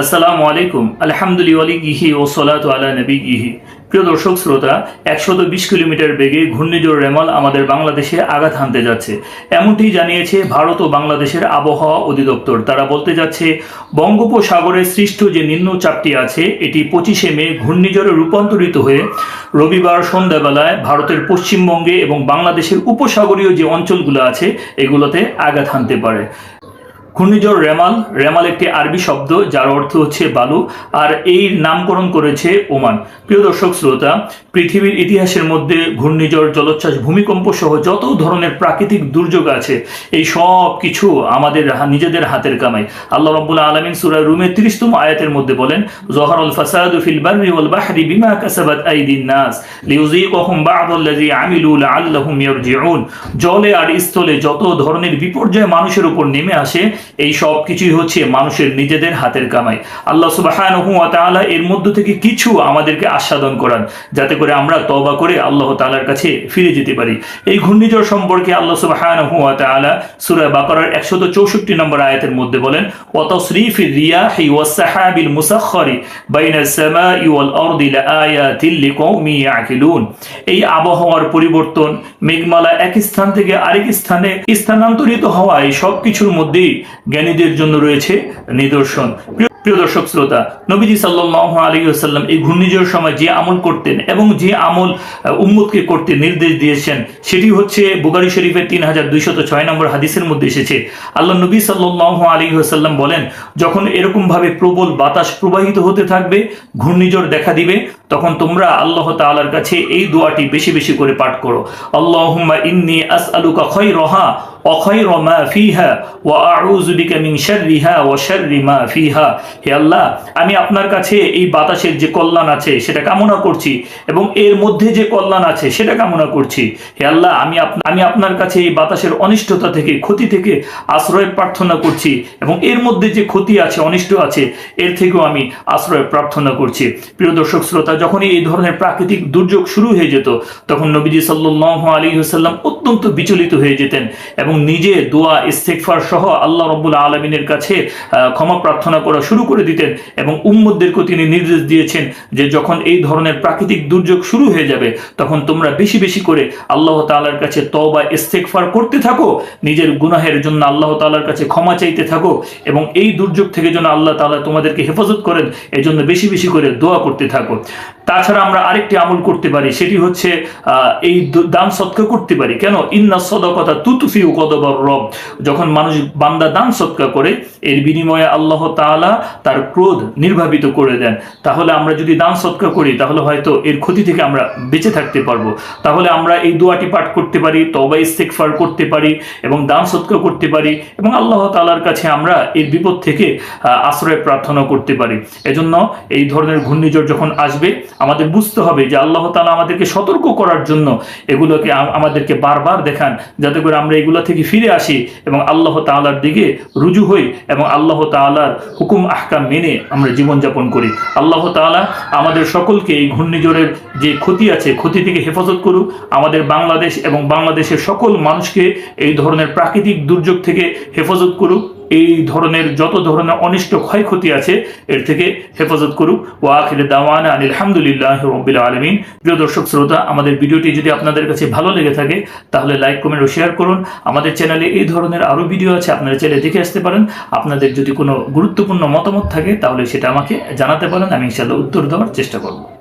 আসসালামু আলাইকুম। আলহামদুলিল্লাহি ও সলাতু আলা নবীহি প্রিয় দর্শক, শ্রোতা, একশত বিশ কিলোমিটার বেগে ঘূর্ণিঝড় রেমাল আমাদের বাংলাদেশে আঘাত হানতে যাচ্ছে। এমনটি জানিয়েছে ভারত ও বাংলাদেশের আবহাওয়া অধিদপ্তর। তারা বলতে যাচ্ছে, বঙ্গোপসাগরে সৃষ্ট যে নিম্নচাপটি আছে, এটি পঁচিশে মে ঘূর্ণিঝড়ে রূপান্তরিত হয়ে রবিবার সন্ধ্যাবেলায় ভারতের পশ্চিমবঙ্গে এবং বাংলাদেশের উপসাগরীয় যে অঞ্চলগুলো আছে, এগুলোতে আঘাত হানতে পারে। ঘূর্ণিঝড় রেমাল রেমাল একটি আরবি শব্দ যার অর্থ হচ্ছে বালু, আর এই নামকরণ করেছে ওমান। প্রিয় দর্শক, শ্রোতা, পৃথিবীর ইতিহাসের মধ্যে ঘূর্ণিঝড়, জলোচ্ছ্বাস, ভূমিকম্প সহ যত ধরনের প্রাকৃতিক দুর্যোগ আছে, এই সব কিছু আমাদের নিজেদের হাতের কামাই। আল্লাহ রাব্বুল আলামিন সূরা রুমের 30তম আয়াতের মধ্যে বলেন, জহরাল ফাসাদু ফিল বাররি ওয়াল বাহরি বিমা কাসাবাত আইদিন নাস লিউযীকুহুম বা'দাল্লাযী আমিলু লাআল্লাহুম ইয়ারজিউন। জলে আর স্থলে যত ধরনের বিপর্যয় মানুষের উপর নেমে আসে এই সব কিছুই হচ্ছে মানুষের নিজেদের হাতের কামাই। আল্লাহ সুবহানাহু ওয়া তাআলা এর মধ্য থেকে কিছু আমাদেরকে আস্বাদন করান, যাতে করে আমরা তওবা করে আল্লাহ তাআলার কাছে ফিরে যেতে পারি। এই ঘূর্ণিঝড় সম্পর্কে আল্লাহ সুবহানাহু ওয়া তাআলা সূরা বাকারার 164 নম্বর আয়াতের মধ্যে বলেন, ওয়া তাসরিফির রিয়াহি ওয়াস সাহাবিল মুসাখখারি বাইনাস সামাই ওয়াল আরদি লাআয়াতিল লিকওমি ইয়াকিলুন। এই আবহাওয়ার পরিবর্তন, মেঘমালা এক স্থান থেকে আরেক স্থানে স্থানান্তরিত হওয়া এই সব মধ্যেই জ্ঞানীদের জন্য রয়েছে নিদর্শন। প্রিয়- দর্শক শ্রোতা নবীজি সাল্লাল্লাহু আলাইহি ওয়াসাল্লাম এই ঘূর্ণিঝড়ের সময় যে আমল করতেন এবং যে আমল আহ, উম্মতকে করতে নির্দেশ দিয়েছেন সেটি হচ্ছে বুখারী শরীফের তিন হাজার দুইশত ছয় নম্বর হাদিসের মধ্যে এসেছে। আল্লাহ নবী সাল্লাল্লাহু আলাইহি ওয়াসাল্লাম বলেন যখন এরকম ভাবে প্রবল বাতাস প্রবাহিত হতে থাকবে ঘূর্ণিঝড় দেখা দিবে তখন তোমরা আল্লাহ তাআলার কাছে এই দোয়াটি বেশি বেশি করে পাঠ করো। আল্লাহুম্মা ইন্নী আসআলুকা খায়রাহা অখৈর মা ফিহা ওয়া আউযু বিকা মিন শাররিহা ওয়া শাররি মা হে আল্লাহ, আমি আপনার কাছে এই বাতাসের যে কল্যাণ আছে, সেটা কামনা করছি এবং এর মধ্যে যে কল্যাণ আছে, সেটা কামনা করছি। হে আল্লাহ, আমি আমি আপনার কাছে এই বাতাসের অনিষ্টতা থেকে, ক্ষতি থেকে আশ্রয় প্রার্থনা করছি এবং এর মধ্যে যে ক্ষতি আছে, অনিষ্ট আছে, এর থেকেও আমি আশ্রয় প্রার্থনা করছি। প্রিয় দর্শক শ্রোতা, যখনই এই ধরনের প্রাকৃতিক দুর্যোগ শুরু হয়ে যেত, তখন নবীজি সাল্লাল্লাহু আলাইহি ওয়াসাল্লাম অত্যন্ত বিচলিত হয়ে যেতেন এবং নিজে দোয়া ইস্তেগফার সহ আল্লাহ রব্বুল আলমিনের কাছে ক্ষমা প্রার্থনা করা শুরু করে দিতেন এবং উম্মদদেরকেও তিনি নির্দেশ দিয়েছেন যে যখন এই ধরনের প্রাকৃতিক দুর্যোগ শুরু হয়ে যাবে, তখন তোমরা বেশি বেশি করে আল্লাহ তালার কাছে তওবা, ইস্তেগফার করতে থাকো, নিজের গুনাহের জন্য আল্লাহ তালার কাছে ক্ষমা চাইতে থাকো এবং এই দুর্যোগ থেকে যেন আল্লাহ তাআলা তোমাদেরকে হেফাজত করেন এই জন্য বেশি বেশি করে দোয়া করতে থাকো। তাছাড়া আমরা আরেকটি আমল করতে পারি, সেটি হচ্ছে এই দান সৎকা করতে পারি। কেন? ইন্না সদকতা তুতুফি কদবর রব। যখন মানুষ বান্দা দান সৎকা করে, এর বিনিময়ে আল্লাহ তাআলা তার ক্রোধ নির্ভাবিত করে দেন। তাহলে আমরা যদি দান সৎকা করি, তাহলে হয়তো এর ক্ষতি থেকে আমরা বেঁচে থাকতে পারব। তাহলে আমরা এই দোয়াটি পাঠ করতে পারি তবা ইস্তেকফার করতে পারি, এবং দান সৎকা করতে পারি, এবং আল্লাহ তালার কাছে আমরা এর বিপদ থেকে আশ্রয় প্রার্থনা করতে পারি। এজন্য এই ধরনের ঘূর্ণিঝড় যখন আসবে আমাদের বুঝতে হবে যে আল্লাহ তাআলা আমাদেরকে সতর্ক করার জন্য এগুলোকে আমাদেরকে বারবার দেখান, যাতে করে আমরা এগুলো থেকে ফিরে আসি এবং আল্লাহ তাআলার দিকে রুজু হই এবং আল্লাহ তাআলার হুকুম, আহকাম মেনে আমরা জীবনযাপন করি। আল্লাহ তাআলা আমাদের সকলকে এই ঘূর্ণিঝড়ের যে ক্ষতি আছে, ক্ষতি থেকে হেফাজত করুক। আমাদের বাংলাদেশ এবং বাংলাদেশের সকল মানুষকে এই ধরনের প্রাকৃতিক দুর্যোগ থেকে হেফাজত করুক। এই ধরনের যত ধরনের অনিষ্ট ক্ষয়ক্ষতি আছে, এর থেকে হেফাজত করুক। ও আখিরে দাওয়ানা আনিল হামদুলিল্লাহ রব্বিল আলমিন। প্রিয় দর্শক, শ্রোতা, আমাদের ভিডিওটি যদি আপনাদের কাছে ভালো লেগে থাকে, তাহলে লাইক, কমেন্ট ও শেয়ার করুন। আমাদের চ্যানেলে এই ধরনের আরও ভিডিও আছে, আপনারা চ্যানেলে দেখে আসতে পারেন। আপনাদের যদি কোনো গুরুত্বপূর্ণ মতামত থাকে, তাহলে সেটা আমাকে জানাতে পারেন আমি ইনশাল্লাহ উত্তর দেওয়ার চেষ্টা করব।